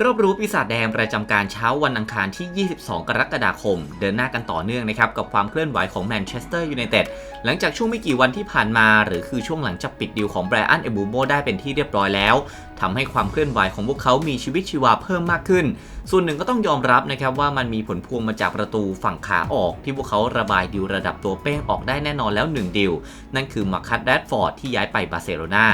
รอบรู้ปีศาจแดงประจำการเช้าวันอังคารที่ 22 กรกฎาคม เดินหน้ากันต่อเนื่องนะครับ กับความเคลื่อนไหวของแมนเชสเตอร์ยูไนเต็ดหลังจากช่วงไม่กี่วันที่ผ่านมา หรือคือช่วงหลังจากปิดดีลของแบรอันเอบูโบได้เป็นที่เรียบร้อยแล้วทำให้ความเคลื่อนไหวของพวกเขามีชีวิตชีวาเพิ่มมากขึ้น ส่วนหนึ่งก็ต้องยอมรับนะครับว่ามันมีผลพวงมาจากประตูฝั่งขาออก ที่พวกเขาระบายดิวระดับตัวเป้งออกได้แน่นอนแล้ว1ดิวนั่นคือมาคัตแรดฟอร์ดที่ย้ายไปบาร์เซโลนา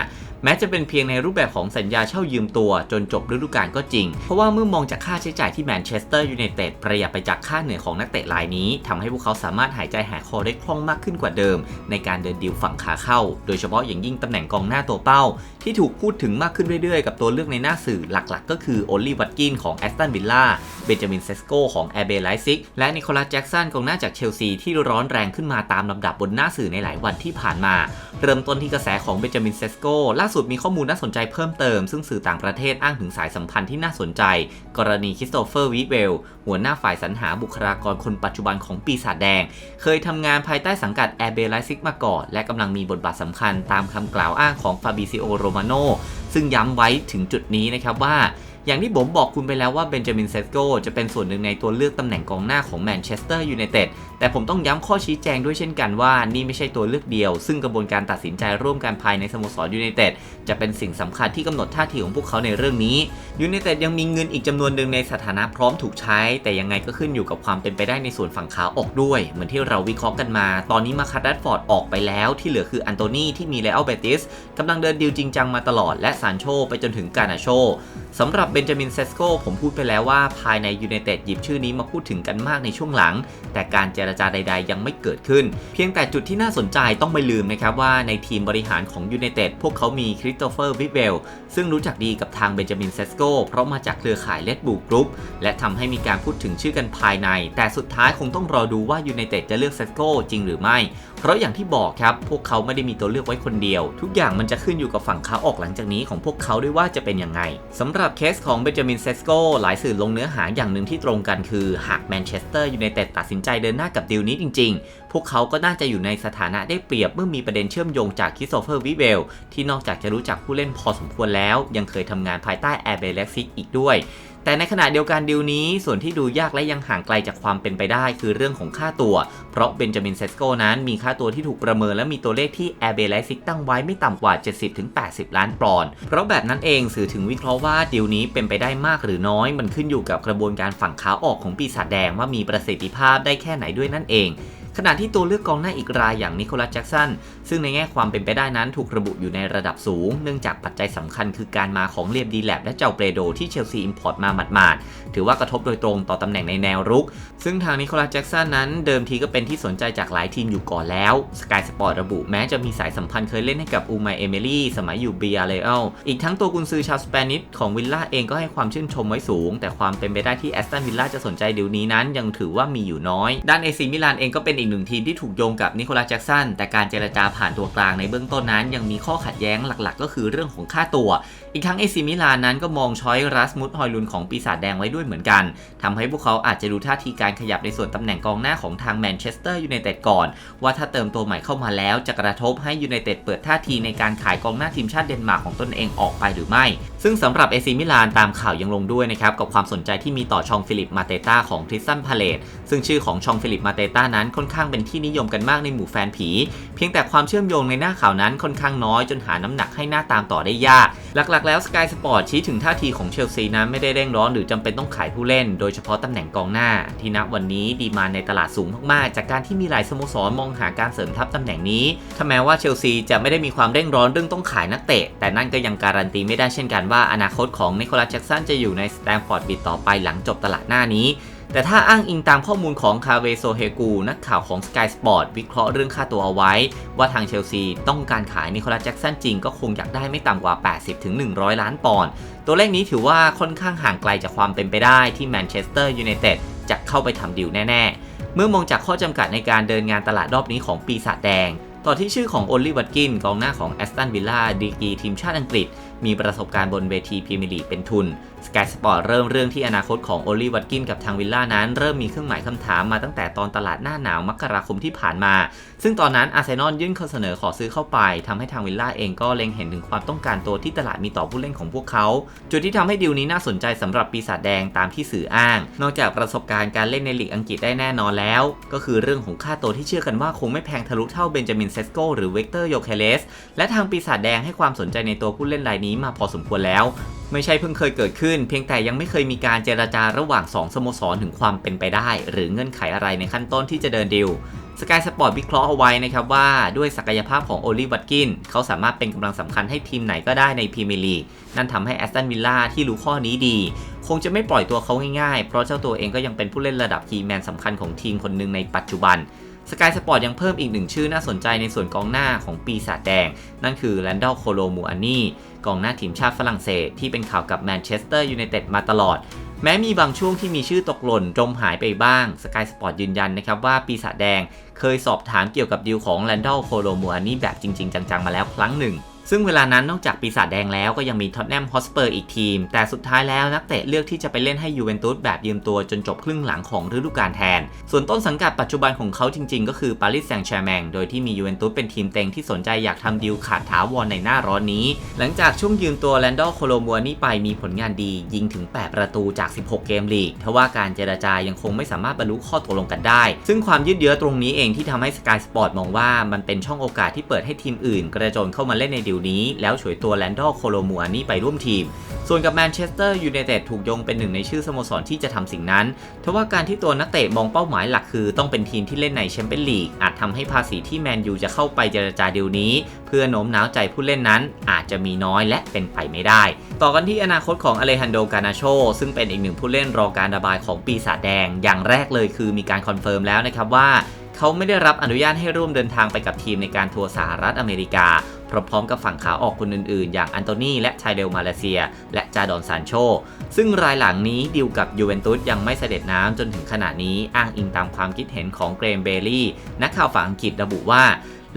แม้จะเป็นเพียงในรูปแบบของสัญญาเช่ายืมตัวจนจบฤดูกาลก็จริง เพราะว่าเมื่อมองจากค่าใช้จ่ายที่แมนเชสเตอร์ยูไนเต็ดประหยัดไปจากค่าเหนื่อยของนักเตะรายนี้ทำให้พวกเขาสามารถหายใจหายคอได้คล่องมากขึ้นกว่าเดิม ในการเดินดิวฝั่งขาเข้า โดยเฉพาะอย่างยิ่งตำแหน่งกองหน้าตัวเป้า ที่ถูกพูดถึงมากขึ้นเรื่อยๆ กับตัวเลือกในหน้าสื่อหลักๆ ก็คือโอลีวัตกินของแอสตันวิลล่าเบนจามินเซสโกของแอร์เบไลซิกและนิโคลัสแจ็กสันกองหน้าจากเชลซีที่ร้อนแรงขึ้นมาตามลำดับบนหน้าสื่อในหลายวันที่ผ่านมา เริ่มต้นที่กระแสของเบนจามินเซสโกล่าสุดมีข้อมูลน่าสนใจเพิ่มเติม ซึ่งสื่อต่างประเทศอ้างถึงสายสัมพันธ์ที่น่าสนใจ กรณีคริสโตเฟอร์วิเวล หัวหน้าฝ่ายสรรหาบุคลากรคนปัจจุบันของปีศาจแดง เคยทำงานภายใต้สังกัดแอร์เบไลซิกมาก่อน และกำลังมีบทบาทสำคัญตามคำกล่าวอ้างของฟาบิซิโอโรมาโนซึ่งย้ำไว้ถึงจุดนี้นะครับว่าอย่างที่ผมบอกคุณไปแล้วว่าเบนจามินเซสโกจะเป็นส่วนหนึ่งในตัวเลือกตำแหน่งกองหน้าของแมนเชสเตอร์ยูไนเต็ดแต่ผมต้องย้ำข้อชี้แจงด้วยเช่นกันว่านี่ไม่ใช่ตัวเลือกเดียว ซึ่งกระบวนการตัดสินใจร่วมกันภายในสโมสรยูไนเต็ดจะเป็นสิ่งสำคัญที่กำหนดท่าทีของพวกเขาในเรื่องนี้ยูไนเต็ดยังมีเงินอีกจำนวนหนึ่งในสถานะพร้อมถูกใช้ แต่ยังไงก็ขึ้นอยู่กับความเป็นไปได้ในส่วนฝั่งขาออกด้วย เหมือนที่เราวิเคราะห์กันมา ตอนนี้มาคาร์ดัตฟอร์ดออกไปแล้วที่เหลือคืออันโตนีที่มีเลอัลเบติสกำลังเดินดีลจริงจังมาตลอดและซานโชไปจนถึงกานาโชสำหรับเบนจามินเซสโกผมพูดไปแล้วว่าภายในยูไนเต็ดหยิบชื่อนี้มาพูดถึงกันมากในช่วงหลัง แต่การเจรจาใด ๆ ยังไม่เกิดขึ้น เพียงแต่จุดที่น่าสนใจต้องไม่ลืมนะครับว่าในทีมบริหารของยูไนเต็ดพวกเขามีคริสโตเฟอร์วิเวลซึ่งรู้จักดีกับทางเบนจามินเซสโกเพราะมาจากเครือข่ายเลดบูกรุ๊ปและทำให้มีการพูดถึงชื่อกันภายใน แต่สุดท้ายคงต้องรอดูว่ายูไนเต็ดจะเลือกเซสโกจริงหรือไม่เพราะอย่างที่บอกครับ พวกเขาไม่ได้มีตัวเลือกไว้คนเดียว ทุกอย่างมันจะขึ้นอยู่กับฝั่งขาออกหลังจากนี้ของพวกเขาด้วยว่าจะเป็นยังไงสำหรับเคสของเบนจามินเซสโกหลายสื่อลงเนื้อหาอย่างหนึ่งที่ตรงกันคือ หากแมนเชสเตอร์ยูไนเต็ดตัดสินใจเดินหน้ากับดีลนี้จริง ๆ พวกเขาก็น่าจะอยู่ในสถานะได้เปรียบเมื่อมีประเด็นเชื่อมโยงจากคิสโตเฟอร์วิเวลที่นอกจากจะรู้จักผู้เล่นพอสมควรแล้ว ยังเคยทำงานภายใต้แอร์เบลเล็กซิกอีกด้วย แต่ในขณะเดียวกันดีลนี้ ส่วนที่ดูยากและยังห่างไกลจากความเป็นไปได้ คือเรื่องของค่าตัว เพราะเบนจามินเซสโกนั้นมีค่าตัวที่ถูกประเมินและมีตัวเลขที่แอร์เบลไลซิกตั้งไว้ไม่ต่ำกว่า 70-80 ล้านปอนด์เพราะแบบนั้นเองสื่อถึงวิเคราะห์ว่าดีลนี้เป็นไปได้มากหรือน้อย มันขึ้นอยู่กับกระบวนการฝั่งขาออกของปีศาจแดงว่ามีประสิทธิภาพได้แค่ไหนด้วยนั่นเอง ขณะที่ตัวเลือกกองหน้าอีกรายอย่างนิโคลัสแจ็กสันซึ่งในแง่ความเป็นไปได้นั้นถูกระบุอยู่ในระดับสูง เนื่องจากปัจจัยสำคัญคือการมาของเลียมดีแลบและเจ้าเปโดที่เชลซีอิมพอร์ตมาหมาดๆถือว่ากระทบโดยตรงต่อตำแหน่งในแนวรุก ซึ่งทางนิโคลัสแจ็กสันนั้นเดิมทีก็เป็นที่สนใจจากหลายทีมอยู่ก่อนแล้วสกายสปอร์ตระบุแม้จะมีสายสัมพันธ์เคยเล่นให้กับอูมายเอเมลี่สมัยอยู่เบียร์เลอลอีกทั้งตัวกุนซือชาวสเปนิชของวิลล่าเองก็ให้ความชื่นชมไว้สูง แต่ความเป็นไปได้ที่แอสตันวิลล่าจะสนใจดีลนี้นั้นยังถือว่ามีอยู่น้อย ด้านเอซีมิลานเองก็เป็นอีกหนึ่งทีมที่ถูกโยงกับนิโคลัสแจ็กสันแต่การเจรจาผ่านตัวกลางในเบื้องต้นนั้น ยังมีข้อขัดแย้งหลักๆ ก็คือเรื่องของค่าตัวอีกทั้งเอซีมิลานนั้นก็มองช้อยรัสมุดฮอยลุนของปีศาจแดงไว้ด้วยเหมือนกันทำให้พวกเขาอาจจะดูท่าทีการขยับในส่วนตำแหน่งกองหน้าของทางแมนเชสเตอร์ยูไนเต็ดก่อน ว่าถ้าเติมตัวใหม่เข้ามาแล้วจะกระทบให้ยูไนเต็ดเปิดท่าทีในการขายกองหน้าทีมชาติเดนมาร์กของตนเองออกไปหรือไม่ ซึ่งสำหรับเอซีมิลานตามข่าวยังลงด้วยนะครับกับความสนใจที่มีต่อชองฟิลิปมาเตต้าของทริสตันพาเลตซึ่งชื่อของชองฟิลิปมาเตต้านั้นค่อนข้างเป็นที่นิยมกันมากในหมู่แฟนผี เพียงแต่ความเชื่อมโยงในหน้าข่าวนั้นค่อนข้างน้อยจนหาน้ำหนักให้หน้าตามต่อได้ยากหลักๆ แล้วสกายสปอร์ตชี้ถึงท่าทีของเชลซีนั้นไม่ได้เร่งร้อนหรือจำเป็นต้องขายผู้เล่น โดยเฉพาะตำแหน่งกองหน้า ที่ณวันนี้ดีมาในตลาดสูงมากๆ จากการที่มีหลายสโมสรมองหาการเสริมทัพตำแหน่งนี้ถ้าแม้ว่าเชลซีจะไม่ได้มีความเร่งร้อนเรื่องต้องขายนักเตะ แต่นั่นก็ยังการันตีไม่ได้เช่นกันว่าอนาคตของนิโคลัสแจ็กสันจะอยู่ในสแตมฟอร์ดบิดต่อไปหลังจบตลาดหน้านี้ แต่ถ้าอ้างอิงตามข้อมูลของคาเวโซเฮกูนักข่าวของ Sky Sport วิเคราะห์เรื่องค่าตัวเอาไว้ ว่าทางเชลซีต้องการขายนิโคลัสแจ็กสันจริงก็คงอยากได้ไม่ต่ำกว่า 80-100 ล้านปอนด์ตัวเลขนี้ถือว่าค่อนข้างห่างไกลจากความเป็นไปได้ที่แมนเชสเตอร์ยูไนเต็ดจะเข้าไปทำดิวแน่ ๆ เมื่อมองจากข้อจำกัดในการเดินงานตลาดรอบนี้ของปีศาจแดง ต่อที่ชื่อของโอลิวัตกินกองหน้าของแอสตันวิลล่าดีกีทีมชาติอังกฤษ มีประสบการณ์บนเวทีพรีเมียร์ลีกเป็นทุนสกายสปอร์ตเริ่มเรื่องที่อนาคตของโอลีวัตกินกับทางวิลล่านั้น เริ่มมีเครื่องหมายคำถามมาตั้งแต่ตอนตลาดหน้าหนาวมกราคมที่ผ่านมา ซึ่งตอนนั้นอาร์เซนอลยื่นข้อเสนอขอซื้อเข้าไปทำให้ทางวิลล่าเองก็เล็งเห็นถึงความต้องการตัวที่ตลาดมีต่อผู้เล่นของพวกเขา จุดที่ทำให้ดีลนี้น่าสนใจสำหรับปีศาจแดงตามที่สื่ออ้าง นอกจากประสบการณ์การเล่นในลีกอังกฤษได้แน่นอนแล้ว ก็คือเรื่องของค่าตัวที่เชื่อกันว่าคงไม่แพงทะลุเท่าเบนจามินเซสโกหรือเวกเตอร์โยเคเลสและทางปีศาจแดงให้ความสนใจในตัวผู้เล่นรายนี้มาพอสมควรแล้ว ไม่ใช่เพิ่งเคยเกิดขึ้น เพียงแต่ยังไม่เคยมีการเจรจาระหว่าง 2 สโมสรถึงความเป็นไปได้ หรือเงื่อนไขอะไรในขั้นต้นที่จะเดินดิวสกายสปอร์ตวิเคราะห์เอาไว้นะครับว่าด้วยศักยภาพของโอลิวัตกินเขาสามารถเป็นกำลังสำคัญให้ทีมไหนก็ได้ในพรีเมียร์ลีกนั่นทำให้แอสตันวิลล่าที่รู้ข้อนี้ดี คงจะไม่ปล่อยตัวเขาง่ายๆ เพราะเจ้าตัวเองก็ยังเป็นผู้เล่นระดับคีแมนสำคัญของทีมคนหนึ่งในปัจจุบัน สกายสปอร์ตยังเพิ่มอีกหนึ่งชื่อน่าสนใจในส่วนกองหน้าของปีศาจแดง นั่นคือแลนดอลโคโลมูอานีกองหน้าทีมชาติฝรั่งเศสที่เป็นข่าวกับแมนเชสเตอร์ยูไนเต็ดมาตลอด แม้มีบางช่วงที่มีชื่อตกหล่นจมหายไปบ้างสกายสปอร์ตยืนยันนะครับว่าปีศาจแดงเคยสอบถามเกี่ยวกับดีลของแลนดอลโคโลมูอานีแบบจริง ๆ จังๆมาแล้วครั้งหนึ่ง ซึ่งเวลานั้นนอกจากปีศาจแดงแล้วก็ยังมีท็อตแนมฮอสเปอร์อีกทีม แต่สุดท้ายแล้วนักเตะเลือกที่จะไปเล่นให้ยูเวนตุสแบบยืมตัวจนจบครึ่งหลังของฤดูกาลแทน ส่วนต้นสังกัดปัจจุบันของเขาจริงๆ ก็คือปารีสแซงต์แชร์แมงโดยที่มียูเวนตุสเป็นทีมเต็งที่สนใจอยากทำดีลขาดถาวรในหน้าร้อนนี้ หลังจากช่วงยืมตัวแลนดอโคโลมัวนี่ไปมีผลงานดี ยิงถึง 8 ประตูจาก 16 เกมลีกทว่าการเจรจายังคงไม่สามารถบรรลุข้อตกลงกันได้ ซึ่งความยืดเยื้อตรงนี้เองที่ทำให้สกายสปอร์ตมองว่ามันเป็นช่องโอกาสที่เปิดให้ทีมอื่น กระโจนเข้ามาเล่นในดีลนี้ แล้วฉวยตัวแลนดอลโคโลมัวนี่ไปร่วมทีม ส่วนกับแมนเชสเตอร์ยูไนเต็ดถูกโยงเป็นหนึ่งในชื่อสโมสรที่จะทำสิ่งนั้นทว่าการที่ตัวนักเตะมองเป้าหมายหลักคือ ต้องเป็นทีมที่เล่นในแชมเปี้ยนลีกอาจทำให้ภาษีที่แมนยูจะเข้าไปเจรจาดีลนี้ เพื่อโน้มน้าวใจผู้เล่นนั้น อาจจะมีน้อยและเป็นไปไม่ได้ ต่อกันที่อนาคตของอเลฮันโดกานาโชซึ่งเป็นอีกหนึ่งผู้เล่นรอการระบายของปีศาจแดง อย่างแรกเลยคือมีการคอนเฟิร์มแล้วนะครับว่าเขาไม่ได้รับอนุญาตให้ร่วมเดินทางไปกับทีมในการทัวร์สหรัฐอเมริกา พร้อมๆกับฝั่งขาออกคนอื่นๆ อย่างอันโตนีและชายเดลมาเลเซีย และจาดอนซานโช ซึ่งรายหลังนี้ดิวกับยูเวนตุสยังไม่เสด็จน้ำจนถึงขณะนี้อ้างอิงตามความคิดเห็นของเกรมเบลลี่นักข่าวฝั่งอังกฤษระบุว่า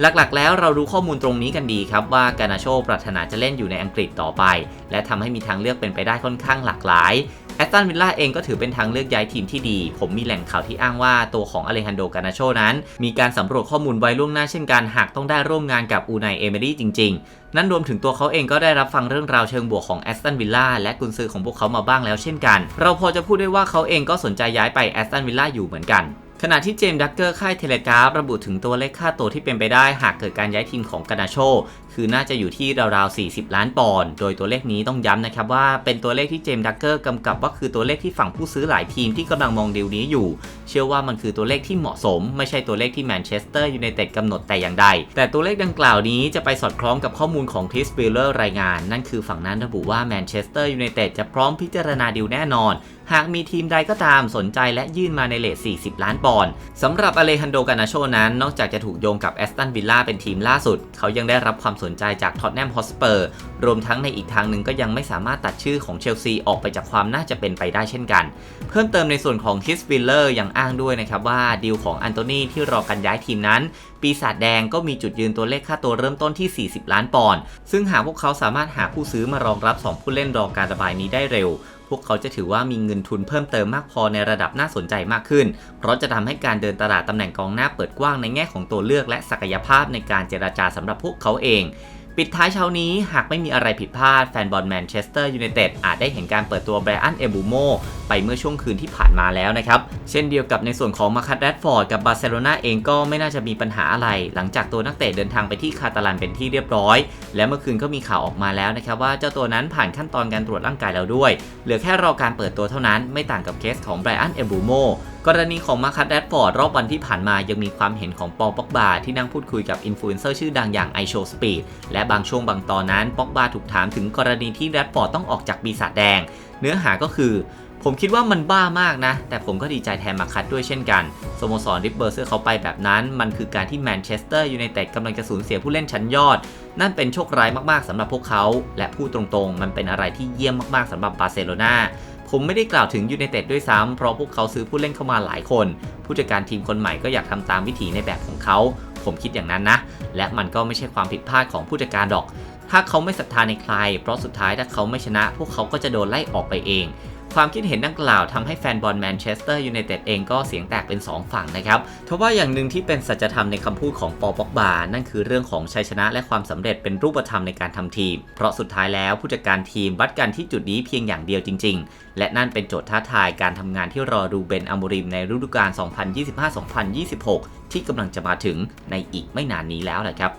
หลักๆ แล้วเรารู้ข้อมูลตรงนี้กันดีครับว่ากานาโชปรารถนาจะเล่นอยู่ในอังกฤษต่อไป และทำให้มีทางเลือกเป็นไปได้ค่อนข้างหลากหลายแอตตันวิลล่าเองก็ถือเป็นทางเลือกย้ายทีมที่ดี ผมมีแหล่งข่าวที่อ้างว่าตัวของอเลฮันโดกานาโชนั้น มีการสำรวจข้อมูลไว้ล่วงหน้าเช่นกันหากต้องได้ร่วมงานกับอูไนเอเมรี่จริง ๆ นั่นรวมถึงตัวเขาเองก็ได้รับฟังเรื่องราวเชิงบวกของแอสตันวิลล่าและกุนซือของพวกเขามาบ้างแล้วเช่นกัน เราพอจะพูดได้ว่าเขาเองก็สนใจย้ายไปแอสตันวิลล่าอยู่เหมือนกัน ขณะที่เจมส์ดักเกอร์ค่ายเทเลกราฟระบุถึงตัวเลขค่าตัวที่เป็นไปได้หากเกิดการย้ายทีมของกานาโช คือน่าจะอยู่ที่ราวๆ 40 ล้านปอนด์ โดยตัวเลขนี้ต้องย้ำนะครับว่าเป็นตัวเลขที่เจมส์ดักเกอร์กำกับว่าคือตัวเลขที่ฝั่งผู้ซื้อหลายทีมที่กำลังมองดีลนี้อยู่ เชื่อว่ามันคือตัวเลขที่เหมาะสม ไม่ใช่ตัวเลขที่แมนเชสเตอร์ยูไนเต็ดกำหนดแต่อย่างใด แต่ตัวเลขดังกล่าวนี้จะไปสอดคล้องกับข้อมูลของคริสเบลเลอร์รายงาน นั่นคือฝั่งนั้นระบุว่าแมนเชสเตอร์ยูไนเต็ดจะพร้อมพิจารณาดีลแน่นอน หากมีทีมใดก็ตามสนใจและยื่นมาในเลท40 ล้านปอนด์สำหรับอเลฮันโดกานาโชนั้น นอกจากจะถูกโยงกับแอสตันวิลล่าเป็นทีมล่าสุด เขายังได้รับความสนใจจากท็อตแนมฮอสเปอร์รวมทั้งในอีกทางหนึ่งก็ยังไม่สามารถตัดชื่อของเชลซีออกไปจากความน่าจะเป็นไปได้เช่นกัน เพิ่มเติมในส่วนของคิสวิลเลอร์ยังอ้างด้วยนะครับว่าดีลของอันโตนีที่รอกันย้ายทีมนั้น ปีศาจแดงก็มีจุดยืนตัวเลขค่าตัวเริ่มต้นที่ 40 ล้านปอนด์ซึ่งหากพวกเขาสามารถหาผู้ซื้อมารองรับ 2 ผู้เล่นรอการระบายนี้ได้เร็ว วกเขาจะถือว่ามีเงินทุนเพิ่มเติมมากพอในระดับน่าสนใจมากขึ้น เพราะจะทำให้การเดินตลาดตำแหน่งกองหน้าเปิดกว้างในแง่ของตัวเลือกและศักยภาพในการเจราจาสำหรับพวกเขาเอง ปิดท้ายเช้านี้หากไม่มีอะไรผิดพลาด แฟนบอลแมนเชสเตอร์ยูไนเต็ดอาจได้เห็นการเปิดตัวไบรอันเอบูโมไปเมื่อช่วงคืนที่ผ่านมาแล้วนะครับ เช่นเดียวกับในส่วนของมาคัตแรดฟอร์ดกับบาร์เซโลนาเองก็ไม่น่าจะมีปัญหาอะไร หลังจากตัวนักเตะเดินทางไปที่คาตาลันเป็นที่เรียบร้อย และเมื่อคืนก็มีข่าวออกมาแล้วนะครับว่าเจ้าตัวนั้นผ่านขั้นตอนการตรวจร่างกายแล้วด้วย เหลือแค่รอการเปิดตัวเท่านั้นไม่ต่างกับเคสของไบรอันเอบูโมกรณีของมาคัตแรดฟอร์ดรอบวันที่ผ่านมายังมีความเห็นของปอป็อกบาที่นั่งพูดคุยกับอินฟลูเอนเซอร์ชื่อดังอย่างไอโชสปีดและบางช่วงบางตอนนั้นป็อกบาถูกถามถึงกรณีที่แรดฟอร์ดต้องออกจากปีศาจแดง เนื้อหาก็คือ ผมคิดว่ามันบ้ามากนะ แต่ผมก็ดีใจแทนมาคัตด้วยเช่นกันสโมสรริปเบอร์เซอร์เขาไปแบบนั้น มันคือการที่แมนเชสเตอร์ยูไนเต็ดกำลังจะสูญเสียผู้เล่นชั้นยอด นั่นเป็นโชคร้ายมากๆสำหรับพวกเขา และพูดตรงๆ มันเป็นอะไรที่เยี่ยมมากๆสำหรับบาร์เซโลนาผมไม่ได้กล่าวถึงยูไนเต็ดด้วยซ้ำเพราะพวกเขาซื้อผู้เล่นเข้ามาหลายคน ผู้จัดการทีมคนใหม่ก็อยากทำตามวิถีในแบบของเขา ผมคิดอย่างนั้นนะ และมันก็ไม่ใช่ความผิดพลาดของผู้จัดการดอก ถ้าเขาไม่ศรัทธาในใคร เพราะสุดท้ายถ้าเขาไม่ชนะ พวกเขาก็จะโดนไล่ออกไปเอง ความคิดเห็นดังกล่าวทำให้แฟนบอลแมนเชสเตอร์ยูไนเต็ดเองก็เสียงแตกเป็น 2 ฝั่งนะครับทว่าอย่างหนึ่งที่เป็นสัจธรรมในคำพูดของปอป็อกบา นั่นคือเรื่องของชัยชนะและความสำเร็จเป็นรูปธรรมในการทำทีม เพราะสุดท้ายแล้วผู้จัดการทีมวัดกันที่จุดนี้เพียงอย่างเดียวจริง ๆ และนั่นเป็นโจทย์ท้าทายการทำงานที่รอรูเบนอโมริมในฤดูกาล 2025-2026 ที่กำลังจะมาถึงในอีกไม่นานนี้แล้วแหละครับ